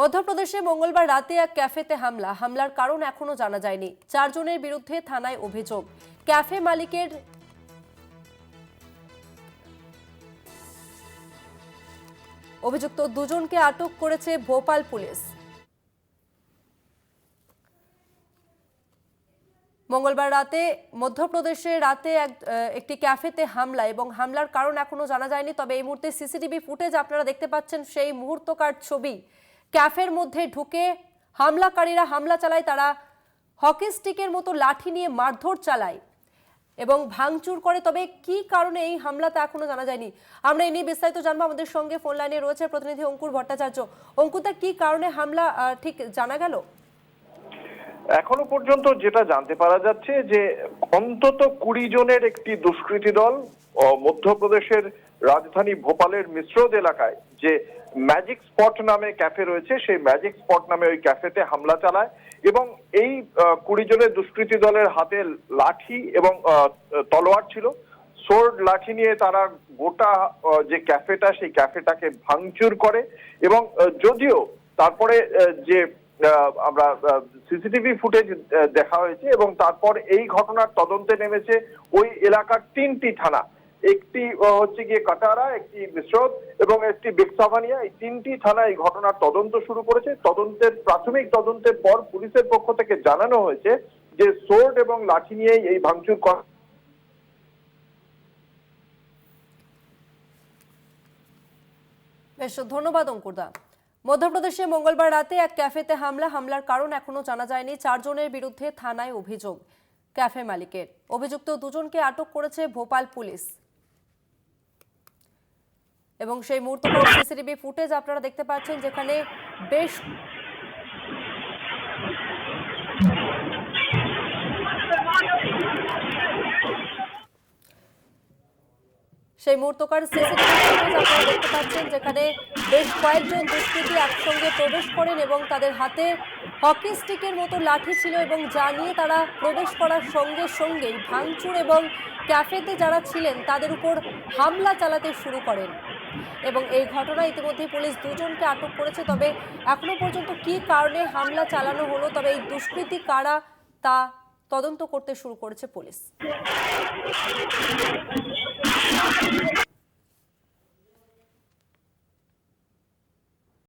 মধ্যপ্রদেশে মঙ্গলবার রাতে এক ক্যাফেতে হামলা। হামলার কারণ এখনও জানা যায়নি। চারজনের বিরুদ্ধে থানায় অভিযোগ। ক্যাফে মালিকের অভিযুক্ত দুজনকে আটক করেছে ভোপাল পুলিশ। মঙ্গলবার রাতে মধ্যপ্রদেশে রাতে এক একটি ক্যাফেতে হামলা এবং হামলার কারণ এখনও জানা যায়নি। তবে এই মুহূর্তে সিসিটিভি ফুটেজ আপনারা দেখতে পাচ্ছেন, সেই মুহূর্তকার ছবি ক্যাফের মধ্যে ঢুকে হামলাকারীরা হামলা চালায়, তারা হকি স্টিকের মতো লাঠি নিয়ে মারধর চালায় এবং ভাঙচুর করে। তবে কি কারণে এই হামলাতে এখনও জানা যায়নি। আমরা এই নিয়ে বিস্তারিত জানব। আমাদের সঙ্গে ফোন লাইনে রয়েছে প্রতিনিধি অঙ্কুর ভট্টাচার্য। অঙ্কুর অঙ্কুতা কি কারণে হামলা ঠিক জানা গেল? এখনও পর্যন্ত যেটা জানতে পারা যাচ্ছে যে অন্তত কুড়ি জনের একটি দুষ্কৃতী দল মধ্যপ্রদেশের রাজধানী ভোপালের মিশ্রদ এলাকায় যে ম্যাজিক স্পট নামে ক্যাফে রয়েছে। সেই ম্যাজিক স্পট নামে ওই ক্যাফেতে হামলা চালায় এবং এই কুড়ি জনের দুষ্কৃতী দলের হাতে লাঠি এবং তলোয়ার ছিল। সোর্ড লাঠি নিয়ে তারা গোটা যে ক্যাফেটা সেই ক্যাফেটাকে ভাঙচুর করে এবং যদিও তারপরে যে আমরা সিসিটিভি ফুটেজ দেখা হয়েছে এবং তারপর এই ঘটনার তদন্তে নেমেছে ওই এলাকার তিনটি থানা। একটি হচ্ছে গিয়ে কাটারা, একটি মিশ্রদ এবং একটি বেক্সাভানিয়া, এই তিনটি থানা এই ঘটনার তদন্ত শুরু করেছে। তদন্তের, প্রাথমিক তদন্তের পর পুলিশের পক্ষ থেকে জানানো হয়েছে যে সোর্ড এবং লাঠি নিয়েই এই ভাঙচুর করা বেশ, ধন্যবাদ অঙ্কুরদা মধ্যপ্রদেশে মঙ্গলবার রাতে এক ক্যাফেতে হামলা। হামলার কারণ এখনও জানা যায়নি। চারজনের বিরুদ্ধে থানায় অভিযোগ ক্যাফে মালিকের। অভিযুক্ত দুজনকে আটক করেছে ভোপাল পুলিশ। এবং সেই মুহূর্ত সিসিটিভি ফুটেজ আপনারা দেখতে পাচ্ছেন যেখানে বেশ সেই মুহূর্তকার দেখতে পাচ্ছেন যেখানে বেশ কয়েকজন দুষ্কৃতী একসঙ্গে প্রবেশ করেন এবং তাদের হাতে হকি স্টিকের মতো লাঠি ছিল এবং যা নিয়ে তারা প্রবেশ করার সঙ্গে সঙ্গেই ভাঙচুর এবং ক্যাফেতে যারা ছিলেন তাদের উপর হামলা চালাতে শুরু করেন। এবং এই ঘটনা ইতিমধ্যে পুলিশ দুজনকে আটক করেছে। তবে এখনও পর্যন্ত কি কারণে হামলা চালানো হলো, তবে এই দুষ্কৃতি কারা তা তদন্ত করতে শুরু করেছে পুলিশ।